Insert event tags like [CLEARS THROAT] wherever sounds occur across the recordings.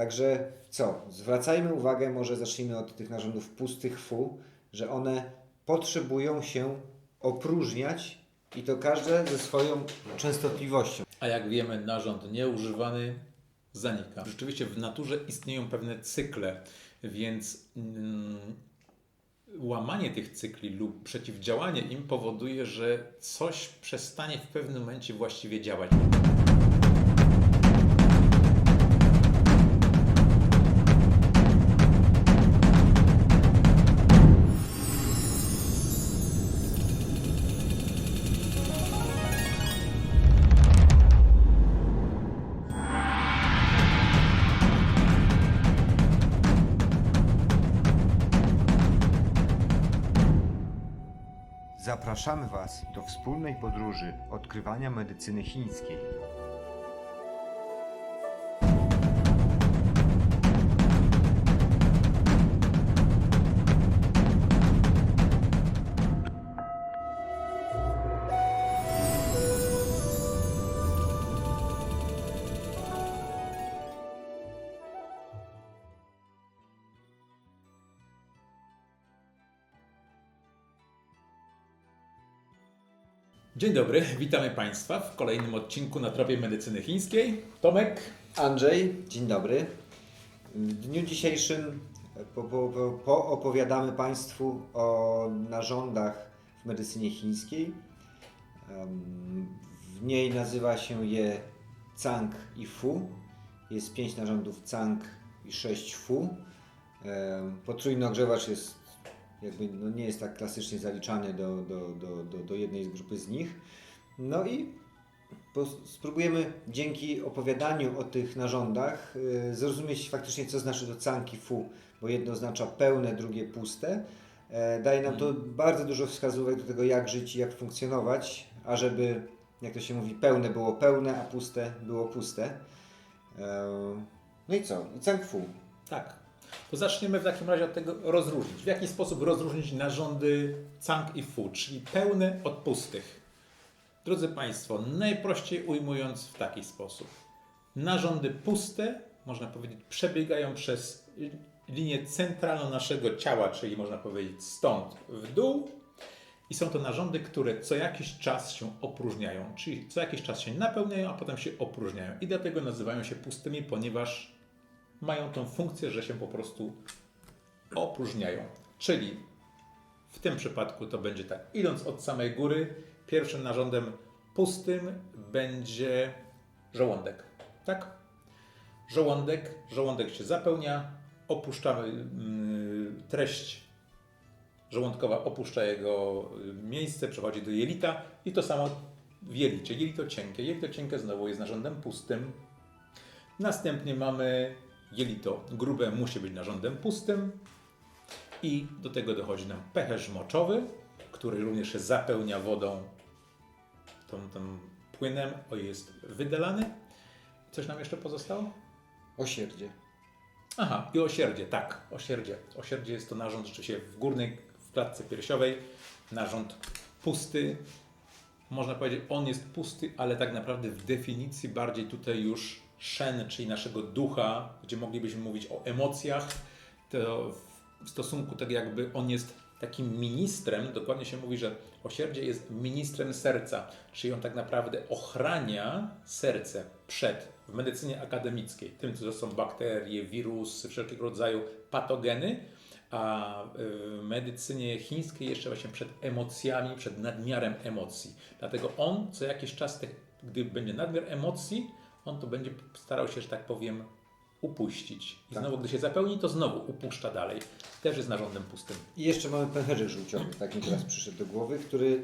Także co? Zwracajmy uwagę, może zacznijmy od tych narządów pustych fu, że one potrzebują się opróżniać i to każde ze swoją częstotliwością. A jak wiemy, narząd nieużywany zanika. Rzeczywiście w naturze istnieją pewne cykle, więc mm, łamanie tych cykli lub przeciwdziałanie im powoduje, że coś przestanie w pewnym momencie właściwie działać. Zapraszamy Was do wspólnej podróży odkrywania medycyny chińskiej. Dzień dobry, witamy Państwa w kolejnym odcinku na tropie medycyny chińskiej. Tomek, Andrzej, dzień dobry. W dniu dzisiejszym po, po, po, poopowiadamy Państwu o narządach w medycynie chińskiej. W niej nazywa się je Cang i Fu. Jest pięć narządów Cang i sześć Fu. Potrójny ogrzewacz jest jakby no nie jest tak klasycznie zaliczany do, do, do, do, do jednej z grupy z nich. No i spróbujemy dzięki opowiadaniu o tych narządach y, zrozumieć faktycznie, co znaczy to canki fu, bo jedno oznacza pełne, drugie puste. E, daje nam to bardzo dużo wskazówek do tego, jak żyć i jak funkcjonować, a żeby, jak to się mówi, pełne było pełne, a puste było puste. E, no i co? I cank fu. tak. To zaczniemy w takim razie od tego rozróżnić. W jaki sposób rozróżnić narządy Cang i Fu, czyli pełne od pustych? Drodzy Państwo, najprościej ujmując w taki sposób. Narządy puste, można powiedzieć, przebiegają przez linię centralną naszego ciała, czyli można powiedzieć stąd w dół. I są to narządy, które co jakiś czas się opróżniają, czyli co jakiś czas się napełniają, a potem się opróżniają. I dlatego nazywają się pustymi, ponieważ mają tą funkcję, że się po prostu opróżniają. Czyli w tym przypadku to będzie tak. Idąc od samej góry, pierwszym narządem pustym będzie żołądek. Tak? Żołądek, żołądek się zapełnia, opuszczamy mm, treść żołądkowa opuszcza jego y, miejsce, przechodzi do jelita i to samo w jelicie. Jelito cienkie. Jelito cienkie znowu jest narządem pustym. Następnie mamy jelito grube, musi być narządem pustym. I do tego dochodzi nam pęcherz moczowy, który również się zapełnia wodą, tą, tą płynem, o jest wydalany. Coś nam jeszcze pozostało? Osierdzie. Aha, i osierdzie, tak, osierdzie. Osierdzie jest to narząd rzeczywiście w górnej, w klatce piersiowej, narząd pusty. Można powiedzieć, on jest pusty, ale tak naprawdę w definicji bardziej tutaj już szen, czyli naszego ducha, gdzie moglibyśmy mówić o emocjach, to w stosunku tak jakby on jest takim ministrem, dokładnie się mówi, że osierdzie jest ministrem serca, czyli on tak naprawdę ochrania serce przed, w medycynie akademickiej, tym, co są bakterie, wirusy, wszelkiego rodzaju patogeny, a w medycynie chińskiej jeszcze właśnie przed emocjami, przed nadmiarem emocji. Dlatego on co jakiś czas, gdy będzie nadmiar emocji, on to będzie starał się, że tak powiem, upuścić. I Tak. znowu, gdy się zapełni, to znowu upuszcza dalej. Też jest narządem pustym. I jeszcze mamy pęcherzyk żółciowy, tak mi teraz przyszedł do głowy, który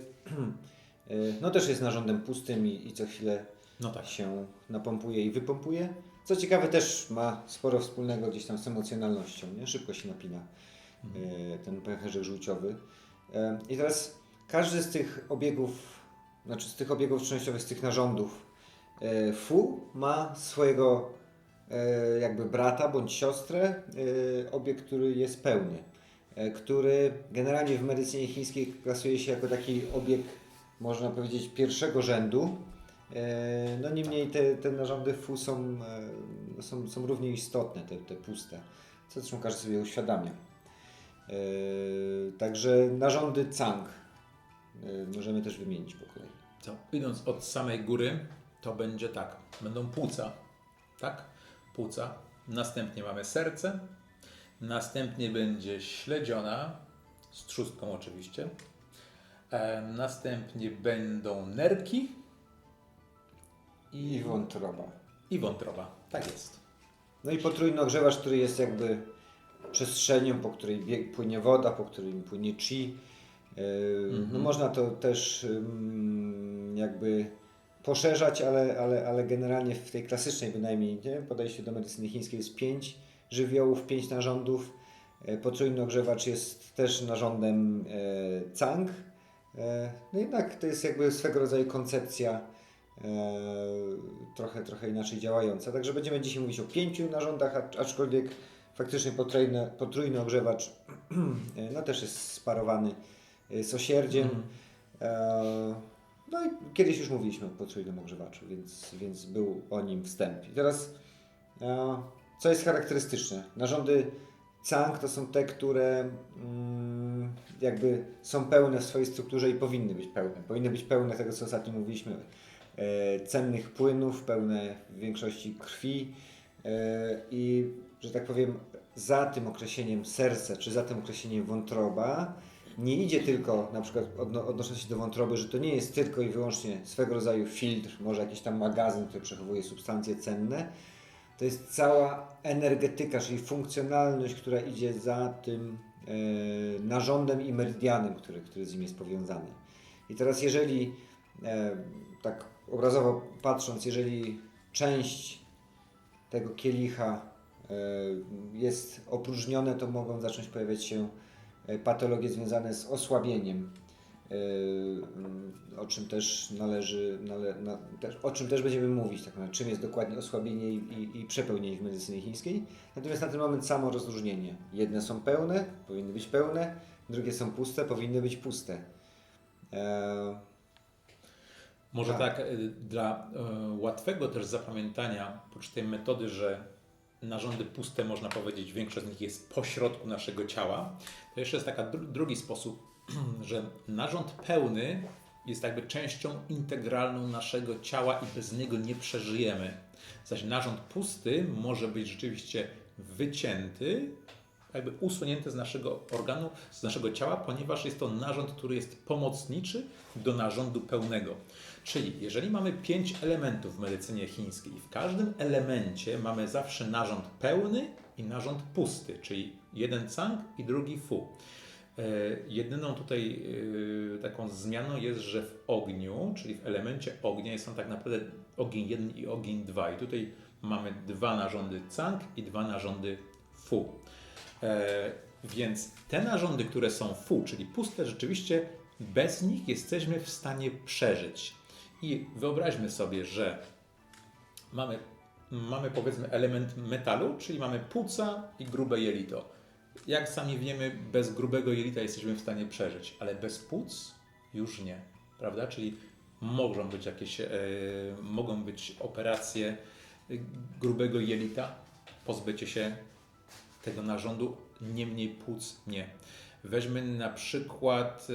y, [CLEARS THROAT] no też jest narządem pustym i, i co chwilę No tak. się napompuje i wypompuje. Co ciekawe też ma sporo wspólnego gdzieś tam z emocjonalnością, nie? Szybko się napina y, ten pęcherzyk żółciowy. Y, I teraz każdy z tych obiegów, znaczy z tych obiegów częściowych, z tych narządów fu ma swojego y, jakby brata bądź siostrę, y, obieg, który jest pełny, który generalnie w medycynie chińskiej klasuje się jako taki obieg, można powiedzieć, pierwszego rzędu, E, No niemniej te, te narządy FU są, e, są, są równie istotne, te, te puste, co zresztą każdy sobie uświadamia. E, Także narządy CANG e, możemy też wymienić po kolei. Co? Idąc od samej góry, to będzie tak. Będą płuca, tak? Płuca. Następnie mamy serce. Następnie będzie śledziona, z trzustką oczywiście. E, następnie będą nerki i, I wątroba. i wątroba. Tak jest. No i potrójny ogrzewacz, który jest jakby przestrzenią, po której bieg, płynie woda, po której płynie chi. Yy, No Mhm. można to też jakby poszerzać, ale, ale, ale generalnie w tej klasycznej bynajmniej nie? podejściu do medycyny chińskiej jest pięć żywiołów, pięć narządów. E, Potrójny ogrzewacz jest też narządem e, Cang. E, no jednak to jest jakby swego rodzaju koncepcja e, trochę, trochę inaczej działająca. Także będziemy dzisiaj mówić o pięciu narządach, acz- aczkolwiek faktycznie potrójny, potrójny ogrzewacz [CLEARS THROAT] e, no też jest sparowany e, z osierdziem. Mhm. No i kiedyś już mówiliśmy o potrójnym ogrzewaczu, więc, więc był o nim wstęp. I teraz, e, co jest charakterystyczne? Narządy Cang to są te, które mm, jakby są pełne w swojej strukturze i powinny być pełne. Powinny być pełne tego, co ostatnio mówiliśmy, e, cennych płynów, pełne w większości krwi e, i, że tak powiem, za tym określeniem serce, czy za tym określeniem wątroba, nie idzie tylko, na przykład odno, odnosząc się do wątroby, że to nie jest tylko i wyłącznie swego rodzaju filtr, może jakiś tam magazyn, który przechowuje substancje cenne. To jest cała energetyka, czyli funkcjonalność, która idzie za tym e, narządem i meridianem, który, który z nim jest powiązany. I teraz jeżeli, e, tak obrazowo patrząc, jeżeli część tego kielicha e, jest opróżnione, to mogą zacząć pojawiać się patologie związane z osłabieniem, e, mm, o czym też należy, nale, na, też, o czym też będziemy mówić, tak naprawdę, czym jest dokładnie osłabienie i, i, i przepełnienie w medycynie chińskiej. Natomiast na ten moment samo rozróżnienie. Jedne są pełne, powinny być pełne, drugie są puste, powinny być puste. E, Może Tak. tak, y, dla łatwego też zapamiętania, oprócz tej metody, że narządy puste, można powiedzieć, większość z nich jest pośrodku naszego ciała, to jeszcze jest dru- drugi sposób, [CLEARS THROAT] że narząd pełny jest jakby częścią integralną naszego ciała i bez niego nie przeżyjemy. Zaś narząd pusty może być rzeczywiście wycięty, jakby usunięty z naszego organu, z naszego ciała, ponieważ jest to narząd, który jest pomocniczy do narządu pełnego. Czyli jeżeli mamy pięć elementów w medycynie chińskiej, w każdym elemencie mamy zawsze narząd pełny i narząd pusty, czyli jeden cang i drugi fu. E, Jedyną tutaj e, taką zmianą jest, że w ogniu, czyli w elemencie ognia są tak naprawdę ogień 1 i ogień 2. I tutaj mamy dwa narządy cang i dwa narządy fu. E, więc te narządy, które są fu, czyli puste, rzeczywiście bez nich jesteśmy w stanie przeżyć. I wyobraźmy sobie, że mamy, mamy powiedzmy element metalu, czyli mamy płuca i grube jelito. Jak sami wiemy, bez grubego jelita jesteśmy w stanie przeżyć, ale bez płuc już nie, prawda? Czyli mogą być jakieś, e, mogą być operacje grubego jelita, pozbycie się tego narządu, niemniej płuc nie. Weźmy na przykład e,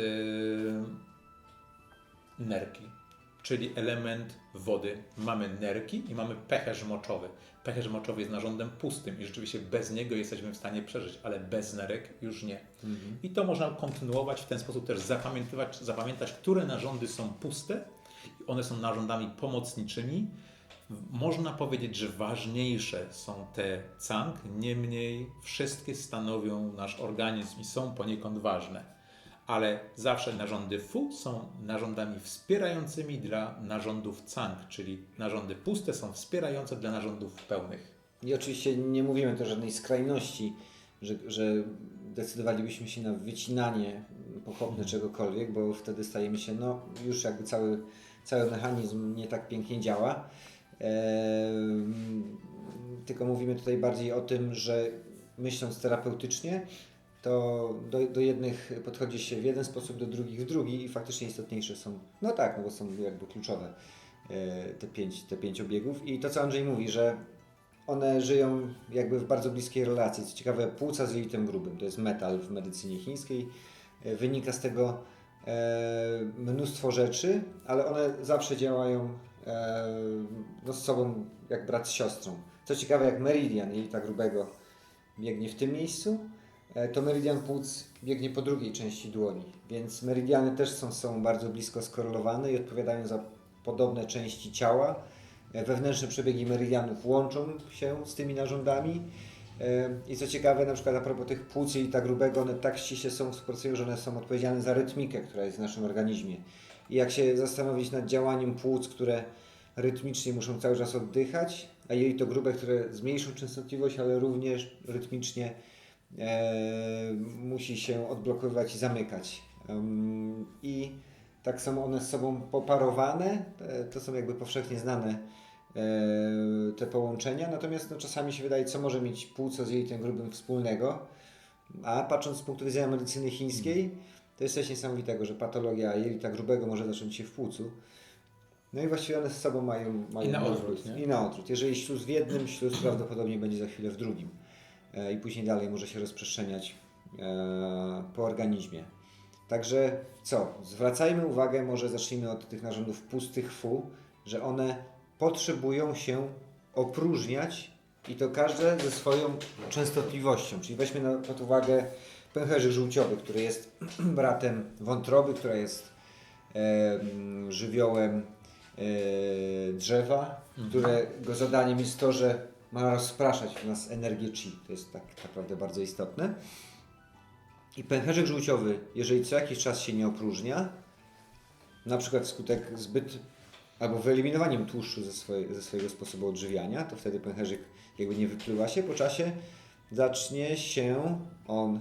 nerki, czyli element wody. Mamy nerki i mamy pęcherz moczowy. Pęcherz moczowy jest narządem pustym i rzeczywiście bez niego jesteśmy w stanie przeżyć, ale bez nerek już nie. I to można kontynuować w ten sposób też zapamiętywać, zapamiętać, które narządy są puste. One są narządami pomocniczymi. Można powiedzieć, że ważniejsze są te cang, niemniej wszystkie stanowią nasz organizm i są poniekąd ważne. Ale zawsze narządy fu są narządami wspierającymi dla narządów cang, czyli narządy puste są wspierające dla narządów pełnych. I oczywiście nie mówimy o żadnej skrajności, że, że decydowalibyśmy się na wycinanie pochopne czegokolwiek, bo wtedy stajemy się, no już jakby cały, cały mechanizm nie tak pięknie działa. Tylko mówimy tutaj bardziej o tym, że myśląc terapeutycznie, to do, do jednych podchodzi się w jeden sposób, do drugich w drugi i faktycznie istotniejsze są, no tak, no bo są jakby kluczowe e, te pięć, te pięć obiegów. I to, co Andrzej mówi, że one żyją jakby w bardzo bliskiej relacji. Co ciekawe, płuca z jelitem grubym, to jest metal w medycynie chińskiej. E, Wynika z tego e, mnóstwo rzeczy, ale one zawsze działają no, z sobą jak brat z siostrą. Co ciekawe, jak meridian jelita grubego biegnie w tym miejscu, e, to meridian płuc biegnie po drugiej części dłoni, więc meridiany też są bardzo blisko skorelowane i odpowiadają za podobne części ciała. E, Wewnętrzne przebiegi meridianów łączą się z tymi narządami. E, I co ciekawe, na przykład a propos tych płuc i tak grubego, one tak ściśle są współpracują, że one są odpowiedzialne za rytmikę, która jest w naszym organizmie. I jak się zastanowić nad działaniem płuc, które rytmicznie muszą cały czas oddychać, a jelito grube, które z mniejszą częstotliwość, ale również rytmicznie e, musi się odblokowywać i zamykać. Em, I tak są one z sobą poparowane, e, to są jakby powszechnie znane e, te połączenia, natomiast no, czasami się wydaje, co może mieć płuco z jelitem grubym wspólnego, a patrząc z punktu widzenia medycyny chińskiej, to jest coś niesamowitego, że patologia jelita grubego może zacząć się w płucu. No i właściwie one z sobą mają, mają I na odwrót, nie? I na odwrót. Jeżeli śluz w jednym, śluz prawdopodobnie będzie za chwilę w drugim. E, I później dalej może się rozprzestrzeniać e, po organizmie. Także co? Zwracajmy uwagę, może zacznijmy od tych narządów pustych fu, że one potrzebują się opróżniać i to każde ze swoją częstotliwością. Czyli weźmy pod uwagę pęcherzyk żółciowy, który jest [CLEARS THROAT] bratem wątroby, która jest e, żywiołem e, drzewa, którego zadaniem jest to, że ma rozpraszać w nas energię chi. To jest tak naprawdę bardzo istotne. I pęcherzyk żółciowy, jeżeli co jakiś czas się nie opróżnia, na przykład wskutek zbyt albo wyeliminowaniem tłuszczu ze, swoje, ze swojego sposobu odżywiania, to wtedy pęcherzyk jakby nie wypływa się, po czasie zacznie się on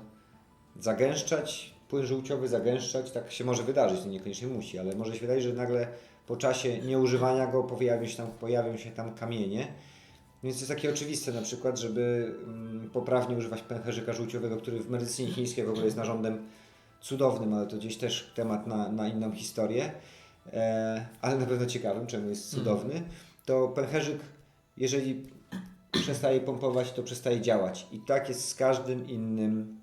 zagęszczać, płyn żółciowy zagęszczać, tak się może wydarzyć, to niekoniecznie musi, ale może się wydarzyć, że nagle po czasie nieużywania go pojawią się tam, pojawią się tam kamienie, więc jest takie oczywiste na przykład, żeby mm, poprawnie używać pęcherzyka żółciowego, który w medycynie chińskiej w ogóle jest narządem cudownym, ale to gdzieś też temat na, na inną historię, e, ale na pewno ciekawym, czemu jest cudowny, to pęcherzyk, jeżeli przestaje pompować, to przestaje działać. I tak jest z każdym innym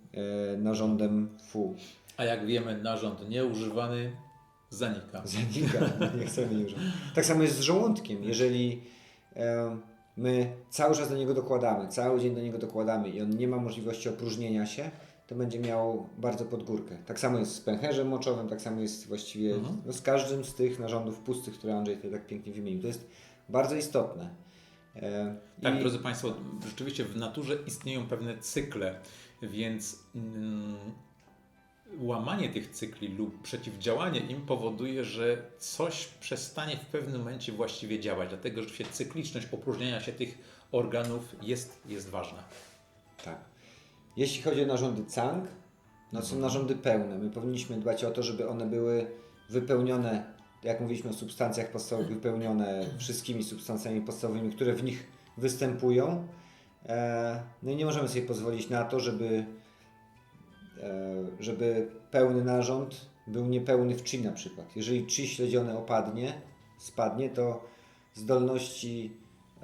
narządem fu. A jak wiemy, narząd nieużywany zanika. Zanika, [LAUGHS] nie chcemy już. Tak samo jest z żołądkiem. Jeżeli e, my cały czas do niego dokładamy, cały dzień do niego dokładamy i on nie ma możliwości opróżnienia się, to będzie miał bardzo pod górkę. Tak samo jest z pęcherzem moczowym, tak samo jest właściwie Mhm. no, z każdym z tych narządów pustych, które Andrzej tutaj tak pięknie wymienił. To jest bardzo istotne. E, Tak, i- drodzy Państwo, rzeczywiście w naturze istnieją pewne cykle, więc mm, łamanie tych cykli lub przeciwdziałanie im powoduje, że coś przestanie w pewnym momencie właściwie działać. Dlatego rzeczywiście cykliczność opróżniania się tych organów jest, jest ważna. Tak. Jeśli chodzi o narządy Cang, no są narządy pełne. My powinniśmy dbać o to, żeby one były wypełnione, jak mówiliśmy o substancjach podstawowych, wypełnione wszystkimi substancjami podstawowymi, które w nich występują. E, No i nie możemy sobie pozwolić na to, żeby, e, żeby pełny narząd był niepełny w chi na przykład. Jeżeli chi śledzione opadnie, spadnie, to zdolności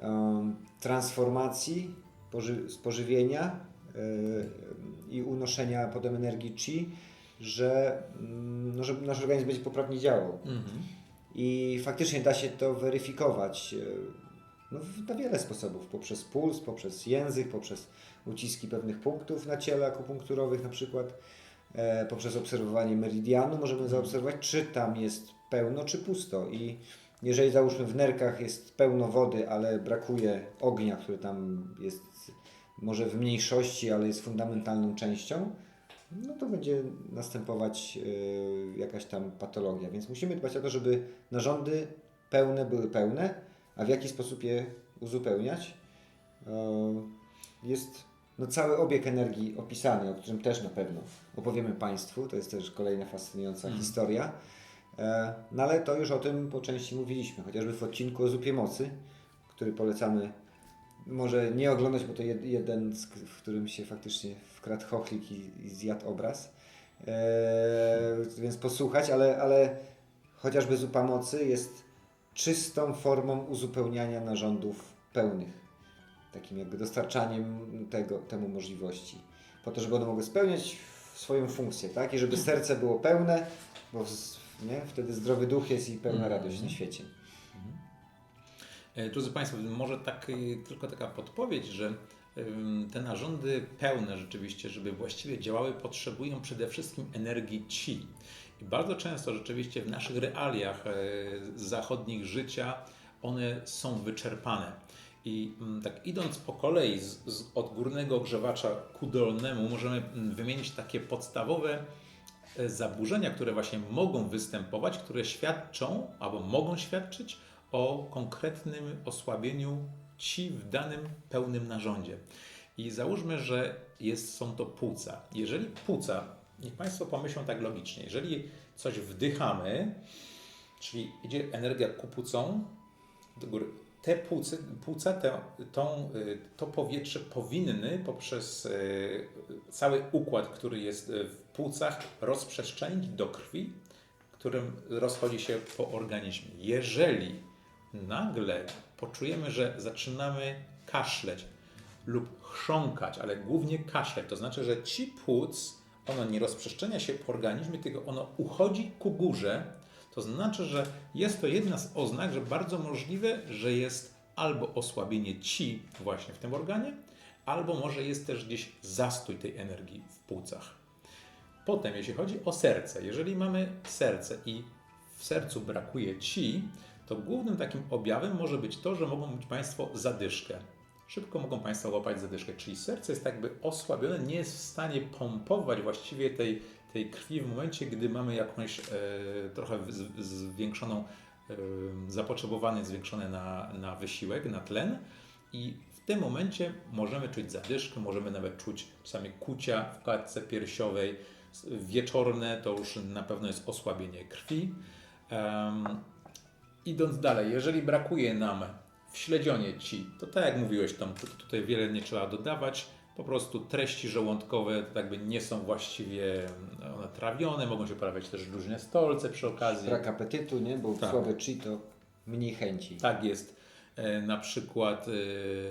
em, transformacji poży- spożywienia e, i unoszenia potem energii chi, że, mm, no, że nasz organizm będzie poprawnie działał. I faktycznie da się to weryfikować e, no, na wiele sposobów. Poprzez puls, poprzez język, poprzez uciski pewnych punktów na ciele akupunkturowych na przykład. E, poprzez obserwowanie meridianu możemy zaobserwować, czy tam jest pełno, czy pusto. I jeżeli załóżmy w nerkach jest pełno wody, ale brakuje ognia, który tam jest może w mniejszości, ale jest fundamentalną częścią, no to będzie następować y, jakaś tam patologia. Więc musimy dbać o to, żeby narządy pełne były pełne, a w jaki sposób je uzupełniać. Y, Jest no, cały obieg energii opisany, o którym też na pewno opowiemy Państwu. To jest też kolejna fascynująca Mhm. historia. E, No ale to już o tym po części mówiliśmy, chociażby w odcinku o zupie mocy, który polecamy może nie oglądać, bo to jed, jeden, w którym się faktycznie wkradł chochlik i, i zjadł obraz. E, więc posłuchać, ale, ale chociażby zupa mocy jest czystą formą uzupełniania narządów pełnych. Takim jakby dostarczaniem tego, temu możliwości. Po to, żeby one mogły spełniać swoją funkcję, tak? I żeby serce było pełne, bo nie? wtedy zdrowy duch jest i pełna Mhm. radość na świecie. E, Drodzy Państwo, może tak, y, tylko taka podpowiedź, że te narządy pełne rzeczywiście, żeby właściwie działały, potrzebują przede wszystkim energii ci. I bardzo często rzeczywiście w naszych realiach e, zachodnich życia one są wyczerpane. I mm, tak idąc po kolei z, z, od górnego grzewacza ku dolnemu, możemy mm, wymienić takie podstawowe e, zaburzenia, które właśnie mogą występować, które świadczą albo mogą świadczyć o konkretnym osłabieniu ci w danym pełnym narządzie. I załóżmy, że jest, są to płuca. Jeżeli płuca, niech Państwo pomyślą tak logicznie, jeżeli coś wdychamy, czyli idzie energia ku płucom do góry, te płucy, płuca, te, tą, y, to powietrze powinny poprzez y, cały układ, który jest w płucach, rozprzestrzenić do krwi, którym rozchodzi się po organizmie. Jeżeli nagle poczujemy, że zaczynamy kaszleć lub chrząkać, ale głównie kaszleć, to znaczy, że ci płuc, ono nie rozprzestrzenia się po organizmie, tylko ono uchodzi ku górze, to znaczy, że jest to jedna z oznak, że bardzo możliwe, że jest albo osłabienie ci właśnie w tym organie, albo może jest też gdzieś zastój tej energii w płucach. Potem, jeśli chodzi o serce, jeżeli mamy serce i w sercu brakuje ci, to głównym takim objawem może być to, że mogą mieć Państwo zadyszkę. Szybko mogą Państwo łapać zadyszkę, czyli serce jest jakby osłabione, nie jest w stanie pompować właściwie tej, tej krwi w momencie, gdy mamy jakąś e, trochę z- zwiększoną, e, zapotrzebowanie zwiększone na, na wysiłek, na tlen i w tym momencie możemy czuć zadyszkę, możemy nawet czuć czasami kucia w klatce piersiowej. Wieczorne to już na pewno jest osłabienie krwi. Em, idąc dalej, jeżeli brakuje nam w śledzionie ci, to tak jak mówiłeś to tutaj wiele nie trzeba dodawać. Po prostu treści żołądkowe to jakby nie są właściwie one trawione, mogą się pojawiać też różne stolce przy okazji. Brak apetytu, nie? bo Tak. słabe to mniej chęci. Tak jest. E, Na przykład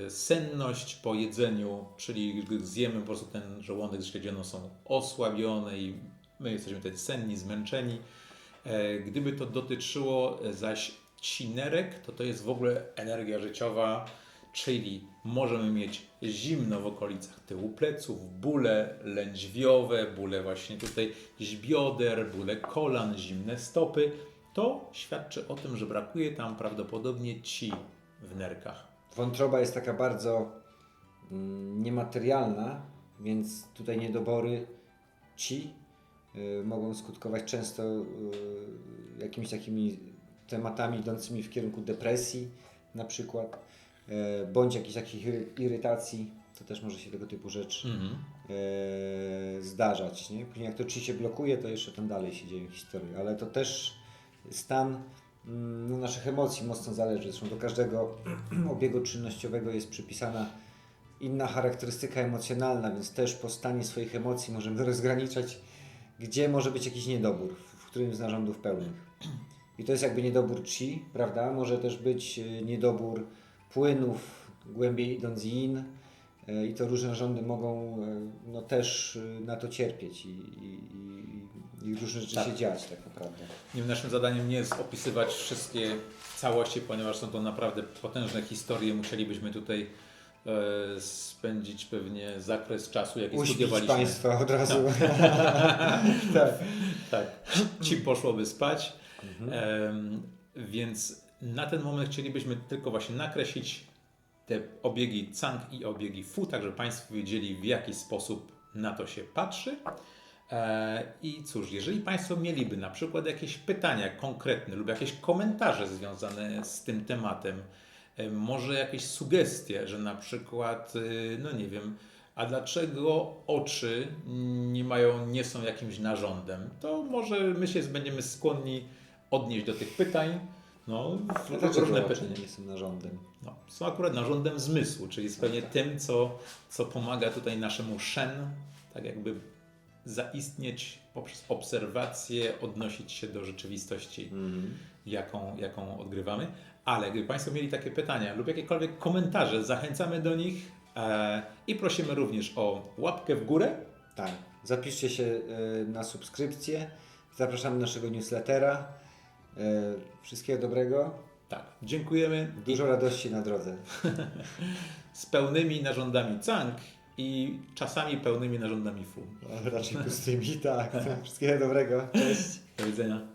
e, senność po jedzeniu, czyli gdy zjemy, po prostu ten żołądek z śledzioną są osłabione i my jesteśmy wtedy senni, zmęczeni. E, Gdyby to dotyczyło zaś cinerek, to to jest w ogóle energia życiowa, czyli możemy mieć zimno w okolicach tyłu pleców, bóle lędźwiowe, bóle właśnie tutaj bioder, bóle kolan, zimne stopy. To świadczy o tym, że brakuje tam prawdopodobnie ci w nerkach. Wątroba jest taka bardzo mm, niematerialna, więc tutaj niedobory ci y, mogą skutkować często y, jakimiś takimi tematami idącymi w kierunku depresji na przykład, y, bądź jakichś takich iry- irytacji, to też może się tego typu rzecz Mhm. y, zdarzać. Nie? Później jak to ci się blokuje, to jeszcze tam dalej się dzieją historie, ale to też stan mm, no, naszych emocji mocno zależy. Zresztą do każdego [CLEARS THROAT] obiegu czynnościowego jest przypisana inna charakterystyka emocjonalna, więc też po stanie swoich emocji możemy [LAUGHS] rozgraniczać, gdzie może być jakiś niedobór, w którym z narządów pełnych. I to jest jakby niedobór chi, prawda? Może też być y, niedobór płynów, głębiej idąc yin. y, I to różne narządy mogą y, no, też na to cierpieć i, i, i, różne rzeczy Tak. się dziać tak naprawdę. Nie, Naszym zadaniem nie jest opisywać wszystkie całości, ponieważ są to naprawdę potężne historie. Musielibyśmy tutaj e, spędzić pewnie zakres czasu, jaki Uśpić studiowaliśmy. Państwa od razu. tak. [LAUGHS] Tak, ci poszłoby spać. Mhm. Więc na ten moment chcielibyśmy tylko właśnie nakreślić te obiegi Cang i obiegi Fu, tak żeby Państwo wiedzieli w jaki sposób na to się patrzy. E, I cóż, jeżeli Państwo mieliby na przykład jakieś pytania konkretne lub jakieś komentarze związane z tym tematem, e, może jakieś sugestie, że na przykład, y, no nie wiem, a dlaczego oczy nie mają, nie są jakimś narządem, to może my się będziemy skłonni odnieść do tych pytań. No, No różne pytania. nie są narządem? No, są akurat narządem zmysłu, czyli jest pewnie tym, co, co pomaga tutaj naszemu shen, tak jakby zaistnieć poprzez obserwację, odnosić się do rzeczywistości, Mhm. jaką, jaką odgrywamy. Ale gdyby Państwo mieli takie pytania lub jakiekolwiek komentarze, zachęcamy do nich e, i prosimy również o łapkę w górę. Tak. Zapiszcie się e, na subskrypcję. Zapraszamy naszego newslettera. E, Wszystkiego dobrego. Tak, dziękujemy. Dużo radości na drodze. [LAUGHS] z pełnymi narządami cang i czasami pełnymi narządami fu. Raczej pustymi, tak. [LAUGHS] Wszystkiego dobrego. Cześć. Do widzenia.